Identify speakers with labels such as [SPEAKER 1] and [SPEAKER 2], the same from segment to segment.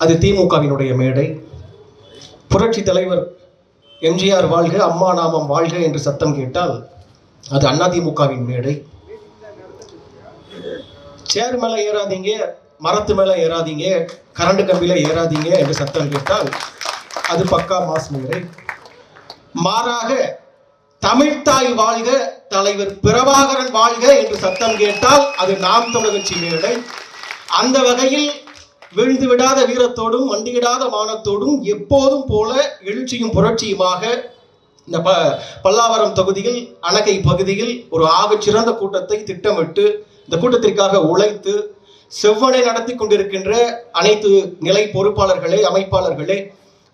[SPEAKER 1] அது திமுகவினுடைய மேடை. புரட்சி தலைவர் எம்ஜிஆர் வாழ்க அம்மா நாமம் வாழ்க என்று சத்தம் கேட்டால் அது அதிமுகவின் மேடை. சேர் மேலே ஏறாதீங்க மரத்து மேலே ஏறாதீங்க கரண்ட் கம்பியில் ஏறாதீங்க என்று சத்தம் கேட்டால் அது பக்கா மாஸ் மேடை. மாறாக தமிழ்தாய் வாழ்க தலைவர் பிரபாகரன் வாழ்க என்று சத்தம் கேட்டால் அது நாம் தமிழகட்சி மேடை. அந்த வகையில் விழுந்து விடாத வீரத்தோடும் வண்டியிடாத மானத்தோடும் எப்போதும் போல எழுச்சியும் புரட்சியுமாக இந்த ப பல்லாவரம் தொகுதியில் அணகை பகுதியில் ஒரு ஆகச்சிறந்த கூட்டத்தை திட்டமிட்டு இந்த கூட்டத்திற்காக உழைத்து செவ்வனை நடத்தி கொண்டிருக்கின்ற அனைத்து நிலை பொறுப்பாளர்களே அமைப்பாளர்களே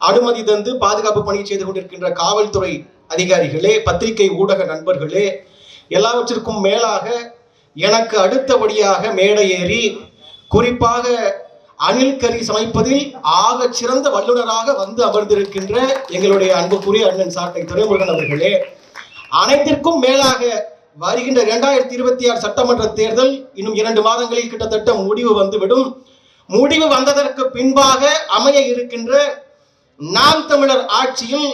[SPEAKER 1] அனுமதி தந்து பாதுகாப்பு பணி செய்து கொண்டிருக்கின்ற காவல்துறை அதிகாரிகளே பத்திரிகை ஊடக நண்பர்களே எல்லாவற்றிற்கும் மேலாக எனக்கு அடுத்தபடியாக மேடை ஏறி குறிப்பாக அணில் கறி சமைப்பதில் ஆக சிறந்த வல்லுநராக வந்து அமர்ந்திருக்கின்ற எங்களுடைய அன்புக்குரிய அண்ணன் சாட்டை துறைமுருகன் அவர்களே அனைத்திற்கும் மேலாக வருகின்ற இரண்டாயிரத்தி இருபத்தி ஆறு சட்டமன்ற தேர்தல் இன்னும் இரண்டு மாதங்களில் கிட்டத்தட்ட முடிவு வந்துவிடும். முடிவு வந்ததற்கு பின்பாக அமைய இருக்கின்ற நாம் தமிழர் ஆட்சியில்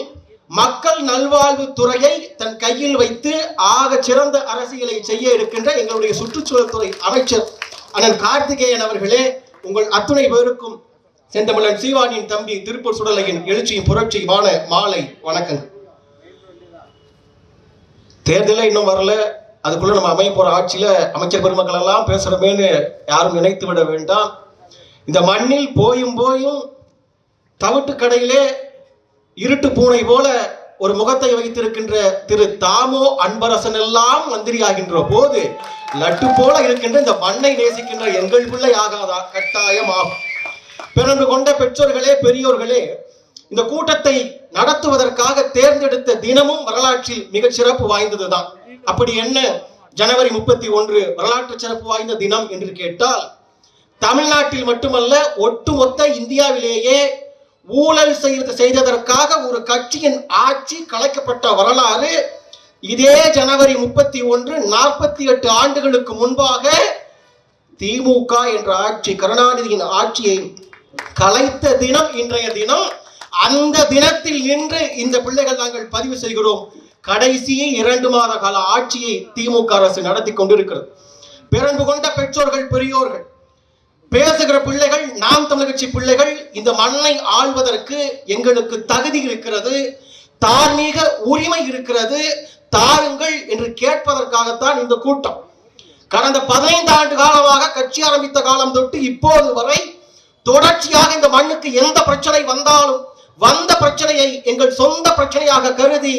[SPEAKER 1] மக்கள் நல்வாழ்வு துறையை தன் கையில் வைத்து ஆக சிறந்த அரசியலை செய்ய இருக்கின்ற எங்களுடைய சுற்றுச்சூழல் துறை அமைச்சர் அண்ணன் கார்த்திகேயன் அவர்களே உங்கள் அத்துணை பேருக்கும் செந்தமிழன் சீவானியின் தம்பி திருப்பூர் சுடலையின் எழுச்சியும் புரட்சியுமான மாலை வணக்கங்கள். தேர்தலே இன்னும் வரல. அதுக்குள்ள நம்ம அமைய போற ஆட்சியில அமைச்சர் பெருமக்கள் எல்லாம் பேசுறமேன்னு யாரும் நினைத்து விட வேண்டாம். இந்த மண்ணில் போயும் போயும் தவிட்டு கடையிலே இருட்டு பூனை போல ஒரு முகத்தை வைத்திருக்கின்ற திரு தாமோ அன்பரசன் எல்லாம் மந்திரி ஆகின்ற போது லட்டு போல இருக்கின்ற இந்த மண்ணை நேசிக்கின்ற எங்கள் பிள்ளை ஆகாதா கட்டாயம் ஆகும். பிறந்து கொண்ட பெற்றோர்களே பெரியோர்களே இந்த கூட்டத்தை நடத்துவதற்காக தேர்ந்தெடுத்த தினமும் வரலாற்றில் மிக சிறப்பு வாய்ந்ததுதான். அப்படி என்ன ஜனவரி முப்பத்தி ஒன்று வரலாற்று சிறப்பு வாய்ந்த தினம் என்று கேட்டால் தமிழ்நாட்டில் மட்டுமல்ல ஒட்டுமொத்த இந்தியாவிலேயே ஊழல் செய்து செய்ததற்காக ஒரு கட்சியின் ஆட்சி கலைக்கப்பட்ட வரலாறு இதே ஜனவரி முப்பத்தி ஒன்று நாற்பத்தி எட்டு ஆண்டுகளுக்கு முன்பாக திமுக என்ற ஆட்சி கருணாநிதியின் ஆட்சியை கலைத்த தினம் இன்றைய தினம் அந்த தினத்தில் நின்று இந்த பிள்ளைகள் நாங்கள் பதிவு செய்கிறோம். கடைசி இரண்டு மாத கால ஆட்சியை திமுக அரசு நடத்தி கொண்டிருக்கிறது. பிறந்து கொண்ட பெற்றோர்கள் பெரியோர்கள் பேசுகிற பிள்ளைகள் நாம் தமிழகட்சி பிள்ளைகள் இந்த மண்ணை ஆள்வதற்கு எங்களுக்கு தகுதி இருக்கிறது தார்மீக உரிமை இருக்கிறது தாருங்கள் என்று கேட்பதற்காகத்தான் இந்த கூட்டம். கடந்த பதினைந்து ஆண்டு காலமாக கட்சி ஆரம்பித்த காலம் தொட்டு இப்போது வரை தொடர்ச்சியாக இந்த மண்ணுக்கு எந்த பிரச்சனை வந்தாலும் வந்த பிரச்சனையை எங்கள் சொந்த பிரச்சனையாக கருதி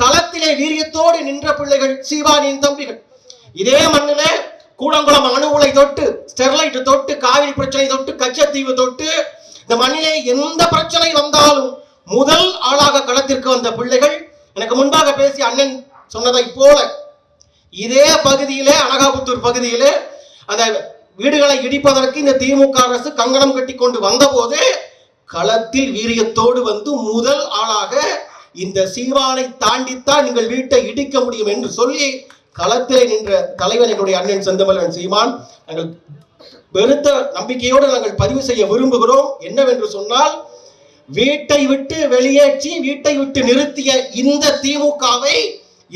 [SPEAKER 1] களத்திலே வீரியத்தோடு நின்ற பிள்ளைகள் சிவானியின் தம்பிகள். இதே மண்ணிலே கூடங்குளம் அணு உலை தொட்டு ஸ்டெர்லைட் தொட்டு காவிரி பிரச்சனை தொட்டு கச்சத்தீவு தொட்டு இந்த மண்ணிலே எந்த பிரச்சனை வந்தாலும் முதல் ஆளாக களத்திற்கு வந்த பிள்ளைகள் எனக்கு முன்பாக பேசிய அண்ணன் சொன்னதை போல இதே பகுதியிலே அனகாபுத்தூர் பகுதியிலே அந்த வீடுகளை இடிப்பதற்கு இந்த திமுக அரசு கங்கணம் கட்டி கொண்டு வந்தபோது களத்தில் வீரியத்தோடு வந்து முதல் ஆளாக இந்த சீவானை தாண்டித்தான் நீங்கள் வீட்டை இடிக்க முடியும் என்று சொல்லி களத்திலே நின்ற தலைவன் எங்களுடைய அண்ணன் செந்தமலன் சீமான். நாங்கள் பெருத்த நம்பிக்கையோடு நாங்கள் பதிவு செய்ய விரும்புகிறோம். என்னவென்று சொன்னால் வீட்டை விட்டு வெளியேற்றி வீட்டை விட்டு நிறுத்திய இந்த திமுகவை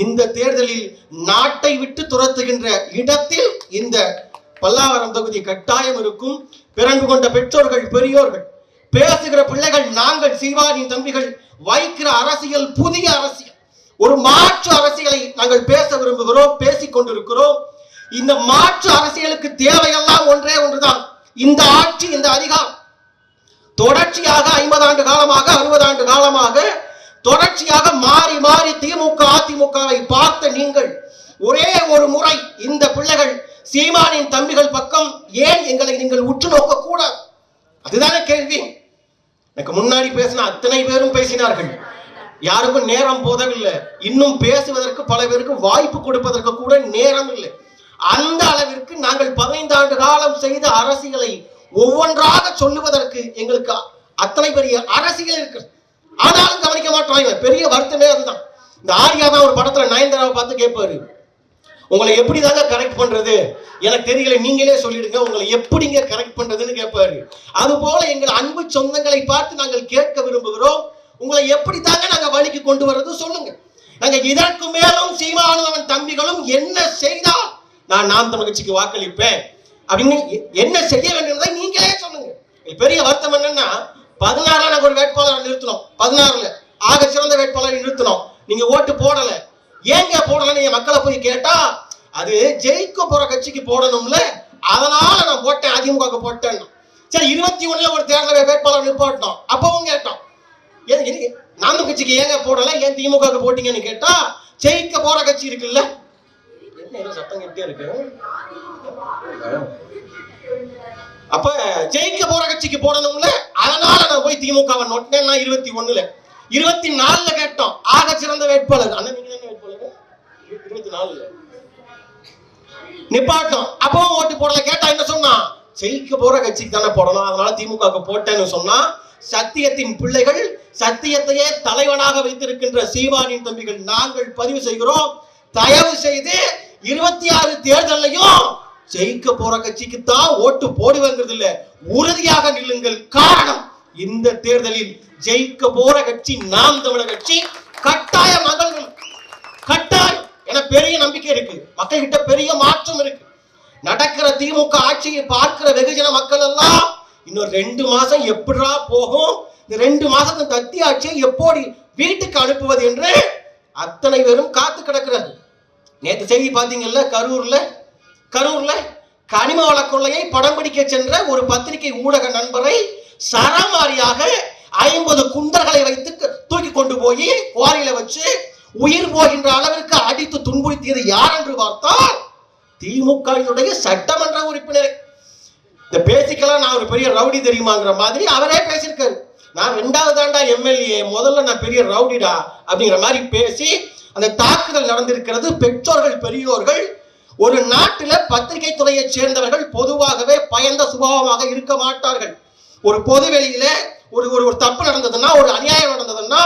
[SPEAKER 1] இந்த தேர்தலில் நாட்டை விட்டு துரத்துகின்ற இடத்தில் இந்த பல்லாவரம் தொகுதி கட்டாயம் இருக்கும். பிறந்து கொண்ட பெற்றோர்கள் பெரியோர்கள் பேசுகிற பிள்ளைகள் நாங்கள் சீவானின் தம்பிகள் வைக்கிற அரசியல் புதிய அரசியல். ஒரு மாற்று அரசியலை நாங்கள் பேச விரும்புகிறோம் பேசிக் கொண்டிருக்கிறோம். இந்த மாற்று அரசியலுக்கு தேவையெல்லாம் ஒன்றே ஒன்றுதான். இந்த ஆட்சி இந்த அதிகாரம். தொடர்ச்சியாக ஐம்பது ஆண்டு காலமாக அறுபது ஆண்டு காலமாக தொடர்ச்சியாக மாறி மாறி திமுக அதிமுகவை பார்த்த நீங்கள் ஒரே ஒரு முறை இந்த பிள்ளைகள் சீமானின் தம்பிகள் பக்கம் ஏன் எங்களை நீங்கள் உற்று நோக்க கூடாது அதுதானே கேள்வி. எனக்கு முன்னாடி பேசின அத்தனை பேரும் பேசினார்கள். யாருக்கும் நேரம் போதவில்லை. இன்னும் பேசுவதற்கு பல பேருக்கு வாய்ப்பு கொடுப்பதற்கு கூட நேரம் இல்லை. அந்த அளவிற்கு நாங்கள் பதினைந்து ஆண்டு காலம் செய்த அரசியலை ஒவ்வொன்றாக சொல்லுவதற்கு எங்களுக்கு அத்தனை பெரிய அரசியல் இருக்கு. ஆனாலும் கவனிக்க மாட்டோம் பெரிய வருத்தமே அதுதான். இந்த ஆர்யா தான் ஒரு படத்துல நயன்தாராவை பார்த்து கேட்பாரு. உங்களை எப்படி தாங்க கரெக்ட் பண்றது? எனக்கு தெரியல. நீங்களே சொல்லிடுங்க. உங்களை எப்படிங்க கரெக்ட் பண்றதுன்னு கேட்பாரு. அது போல எங்கள் அன்பு சொந்தங்களை பார்த்து நாங்கள் கேட்க விரும்புகிறோம். உங்களை எப்படி தாங்க நாங்க வழிக்கு கொண்டு வர்றது சொல்லுங்க. நாங்க இதற்கு மேலும் சீமானவன் அவன் தம்பிகளும் என்ன செய்தால் நான் நாம் தமிழ்ச்சிக்கு வாக்களிப்பேன். அப்படின்னு என்ன செய்ய வேண்டியதை நீங்களே சொல்லுங்க. பெரிய வருத்தம் என்னன்னா பதினாறுல நாங்க ஒரு வேட்பாளரை நிறுத்தினோம். பதினாறுல ஆக சிறந்த வேட்பாளரை நிறுத்தினோம். நீங்க ஓட்டு போடல. ஏங்க போடலன்னு நீங்க மக்களை போய் கேட்டா அது ஜெயிக்க போற கட்சிக்கு போடணும்ல. அதனால நான் போட்டேன் அதிமுக போட்டேன் சரி இருபத்தி ஒண்ணுல ஒரு தேர்தல் வேட்பாளர் நிப்பாட்டோம் அப்பவும் கேட்டோம். நாம கட்சிக்கு ஏங்க போடல? ஏன் திமுக போட்டீங்கன்னு கேட்டா ஜெயிக்க போற கட்சி இருக்குல்ல. என்ன சத்தம் கேட்டே இருக்கு? அப்ப ஜெயிக்க போற கட்சிக்கு போடணும்ல? அதனால நான் போய் திமுகவை நோட்டினேன் நான் இருபத்தி ஒண்ணுல. இருபத்தி நாலுல கேட்டோம். ஆக சிறந்த வேட்பாளர். அண்ணன் நீங்க தானே வேட்பாளர்? இருபத்தி நாலுல. நிப்பாட்டம். அப்பவும் ஓட்டு போடல. கேட்டா என்ன சொன்னா? ஜெயிக்க போற கட்சிக்கு தானே போடணும். அதனால திமுக போட்டேன்னு சொன்னா சத்தியத்தின் பிள்ளைகள் சத்தியத்தையே தலைவனாக வைத்திருக்கின்ற சீவானின் தம்பிகள் நாங்கள் பதிவு செய்கிறோம். தயவு செய்து இருபத்தி ஆறு தேர்தலையும் ஜெயிக்க போற கட்சிக்கு தான் ஓட்டு போடுவங்கிறது இல்ல உறுதியாக நில்லுங்கள். காரணம் இந்த தேர்தலில் ஜெயிக்க போற கட்சி நாம் தமிழர் கட்சி. கட்டாய மகள்கள் கட்டாயம். என பெரிய நம்பிக்கை இருக்கு. மக்கள் கிட்ட பெரிய மாற்றம் இருக்கு. நடக்கிற திமுக ஆட்சியை பார்க்கிற வெகுஜன மக்கள் எல்லாம் இன்னும் ரெண்டு மாசம் எப்படா போகும்? ரெண்டு மாசத்து தத்தி ஆட்சியை எப்படி வீட்டுக்கு அனுப்புவது என்று அத்தனை பேரும் காத்து கிடக்கிறது நேற்று செய்தி பார்த்தீங்கல்ல கரூர்ல கரூர்ல கனிம வள கொள்ளையை படம் பிடிக்க சென்ற ஒரு பத்திரிகை ஊடக நண்பரை சரமாரியாக ஐம்பது குண்டர்களை வைத்து க- தூக்கி கொண்டு போய் குவாரியில வச்சு உயிர் போகின்ற அளவிற்கு அடித்து துன்புறுத்தியது யார் என்று பார்த்தால் திமுகவினுடைய சட்டமன்ற உறுப்பினர். இந்த பேசிக்கலாம் நான் ஒரு பெரிய ரவுடி தெரியுமாங்கிற மாதிரி அவரே பேசியிருக்காரு. நான் ரெண்டாவது தாண்டா எம்எல்ஏ முதல்ல நான் பெரிய ரவுடிடா அப்படிங்கிற மாதிரி பேசி அந்த தாக்குதல் நடந்திருக்கிறது பெற்றோர்கள் பெரியோர்கள். ஒரு நாட்டில் பத்திரிகை துறையைச் சேர்ந்தவர்கள் பொதுவாகவே பயந்த சுபாவமாக இருக்க மாட்டார்கள். ஒரு பொது வெளியில ஒரு ஒரு ஒரு தப்பு நடந்ததுன்னா ஒரு அநியாயம் நடந்ததுன்னா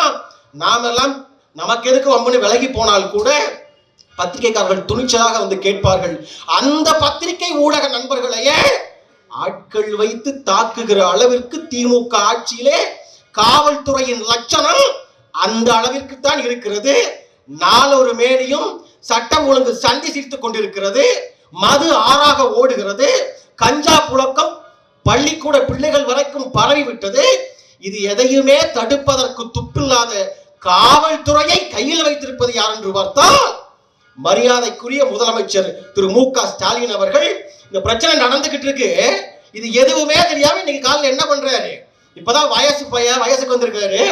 [SPEAKER 1] நாமெல்லாம் நமக்கு எதுக்கு வம்புன்னு விலகி போனால் கூட பத்திரிகைக்காரர்கள் துணிச்சலாக வந்து கேட்பார்கள். அந்த பத்திரிகை ஊடக நண்பர்களையே ஆட்கள் வைத்து தாக்குகிற அளவிற்கு திமுக ஆட்சியிலே காவல்துறையின் லட்சணம் அந்த அளவிற்கு தான் இருக்கிறது. நாலொரு மேடையும் சட்டம் ஒழுங்கு சந்தி சிரித்துக் கொண்டிருக்கிறது. மது ஆறாக ஓடுகிறது. கஞ்சா புழக்கம் பள்ளிக்கூட பிள்ளைகள் வரைக்கும் பரவிவிட்டது. இது எதையுமே தடுப்பதற்கு துப்பில்லாத காவல்துறையை கையில் வைத்திருப்பது யார் என்று பார்த்தால் மரியாதைக்குரிய முதலமைச்சர் திரு மு க ஸ்டாலின் அவர்கள். இந்த பிரச்சனை நடந்துகிட்டு இருக்கு. இது எதுவுமே தெரியாம இன்னைக்கு காலையில் என்ன பண்றாரு? இப்பதான் வயசு பையன் வயசுக்கு வந்திருக்காரு.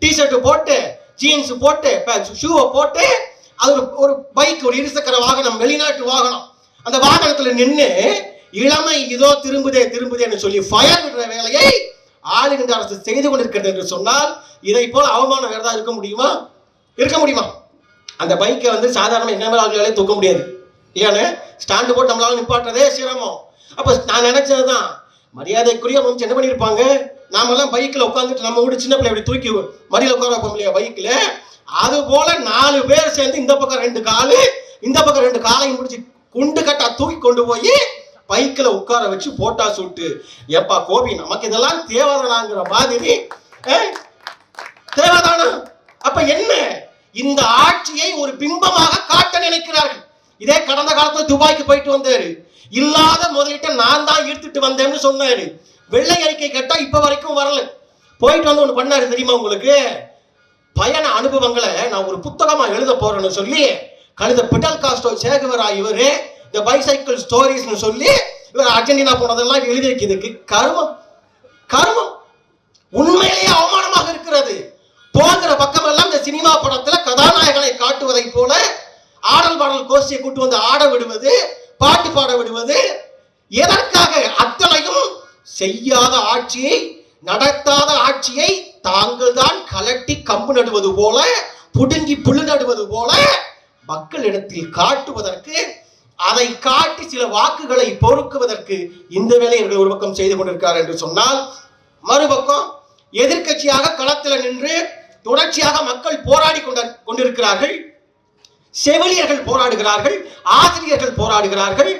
[SPEAKER 1] டிஷர்ட் போட்டு ஜீன்ஸ் போட்டு ஷூவை போட்டு அது ஒரு பைக் ஒரு இருசக்கர வாகனம் வெளிநாட்டு வாகனம். அந்த வாகனத்துல நின்று இளமை இதோ திரும்புதே திரும்புதேன்னு சொல்லி ஃபயர் விடுற வேலையை ஆளுகின்ற அரசு செய்து கொண்டிருக்கிறது என்று சொன்னால் இதை போல அவமானம் வேறதா இருக்க முடியுமா? இருக்க முடியுமா? அந்த பைக்கை வந்து சாதாரண என்ன ஆளுகளாலே தூக்க முடியாது. ஏன்னு? ஸ்டாண்டு போட்டு நம்மளால நிப்பாட்டுறதே சிரமம். அப்போ நான் நினைச்சதுதான் மரியாதைக்குரிய அமைச்சு என்ன பண்ணியிருப்பாங்க நாமெல்லாம் பைக்கில் உட்காந்துட்டு நம்ம வீடு சின்ன பிள்ளை இப்படி தூக்கி மடியில் உட்கார வைப்போம் இல்லையா பைக்கில் அது போல நாலு பேர் சேர்ந்து இந்த பக்கம் ரெண்டு காலு இந்த பக்கம் ரெண்டு காலையும் முடிச்சு குண்டு கட்டா தூக்கி கொண்டு போய் பைக்கில் உட்கார வச்சு போட்டா சுட்டு ஏப்பா கோபி நமக்கு இதெல்லாம் தேவதானாங்கிற மாதிரி அஹ், அப்ப என்ன? இந்த ஆட்சியை ஒரு பிம்பமாக காட்ட நினைக்கிறார்கள். இதே கடந்த காலத்துல துபாய்க்கு போயிட்டு வந்தாரு. இல்லாத முதலீட்டை நான் தான் ஈர்த்துட்டு வந்தேன்னு சொன்னாரு. வெள்ளை அறிக்கை கேட்டா இப்ப வரைக்கும் வரல. போயிட்டு வந்து ஒண்ணு பண்ணாரு தெரியுமா உங்களுக்கு? பயண அனுபவங்களை நான் ஒரு புத்தகமா எழுத போறேன்னு சொல்லி கழுத பிடல் காஸ்டோ சேகுவரா இவரு இந்த பைசைக்கிள் ஸ்டோரிஸ்னு சொல்லி இவர் அர்ஜென்டினா போனதெல்லாம் எழுதி வைக்கிறதுக்கு கருமம். கருமம். உண்மையிலேயே அவமானமாக இருக்கிறது. போகிற பக்கம் எல்லாம் இந்த சினிமா படத்துல கதாநாயகனை காட்டுவதை போல ஆடல் பாடல் கோஷ்டியை கூட்டு வந்து ஆட விடுவது பாட்டு பாட விடுவது எதற்காக? அத்தனையும் செய்யாத ஆட்சியை நடத்தாத ஆட்சியை தாங்கள் தான் கலட்டி கம்பு நடுவது போல புடுங்கி புழு நடுவது போல மக்களிடத்தில் காட்டுவதற்கு அதை காட்டி சில வாக்குகளை பொறுக்குவதற்கு இந்த வேலையை இவர்கள் ஒரு பக்கம் செய்து கொண்டிருக்கிறார் என்று சொன்னால் மறுபக்கம் எதிர்க்கட்சியாக களத்தில் நின்று தொடர்ச்சியாக மக்கள் போராடி கொண்ட கொண்டிருக்கிறார்கள். செவிலியர்கள் போராடுகிறார்கள் ஆசிரியர்கள் போராடுகிறார்கள்.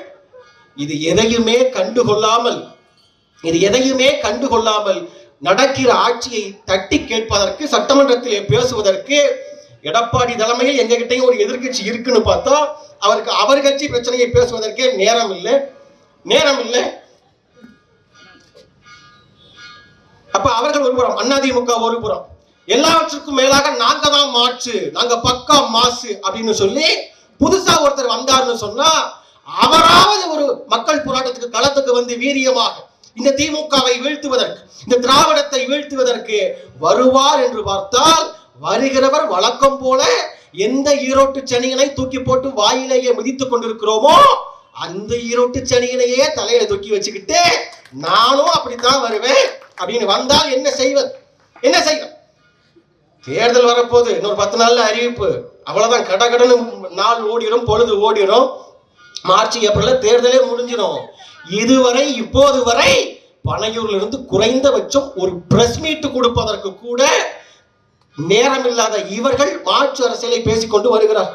[SPEAKER 1] இது எதையுமே கண்டுகொள்ளாமல் இது எதையுமே கண்டுகொள்ளாமல் நடக்கிற ஆட்சியை தட்டி கேட்பதற்கு சட்டமன்றத்திலே பேசுவதற்கு எடப்பாடி தலைமையில் எங்ககிட்டையும் ஒரு எதிர்க்கட்சி இருக்குன்னு பார்த்தா அவருக்கு அவர் கட்சி பிரச்சனையை பேசுவதற்கே நேரம் இல்லை. நேரம் இல்லை. அப்ப அவர்கள் ஒரு புறம் அதிமுக ஒரு புறம். எல்லாவற்றுக்கும் மேலாக நாங்க தான் மாற்று நாங்க பக்கா மாசு அப்படின்னு சொல்லி புதுசா ஒருத்தர் வந்தாருன்னு சொன்னா அவராவது ஒரு மக்கள் போராட்டத்துக்கு களத்துக்கு வந்து வீரியமாக இந்த திமுகவை வீழ்த்துவதற்கு இந்த திராவிடத்தை வீழ்த்துவதற்கு வருவார் என்று பார்த்தால் வருகிறவர் வழக்கம் போல எந்த ஈரோட்டு சனியனை தூக்கி போட்டு வாயிலேயே மிதித்துக் கொண்டிருக்கிறோமோ அந்த ஈரோட்டு சனியனையே தலையில தூக்கி வச்சுக்கிட்டு நானும் அப்படித்தான் வருவேன் அப்படின்னு வந்தால் என்ன செய்வது? என்ன செய்வது? தேர்தல் வரப்போகுது. இன்னொரு பத்து நாள்ல அறிவிப்பு. அவ்வளவுதான். கடகடன்னு நாள் ஓடிடும் பொழுது ஓடிடும் மார்ச் ஏப்ரல்ல தேர்தலே முடிஞ்சிடும் இதுவரை இப்போது வரை பனையூர்ல இருந்து குறைந்தபட்சம் ஒரு பிரஸ் மீட் கொடுப்பதற்கு கூட நேரம் இல்லாத இவர்கள் மாற்று அரசியலை பேசிக்கொண்டு வருகிறார்.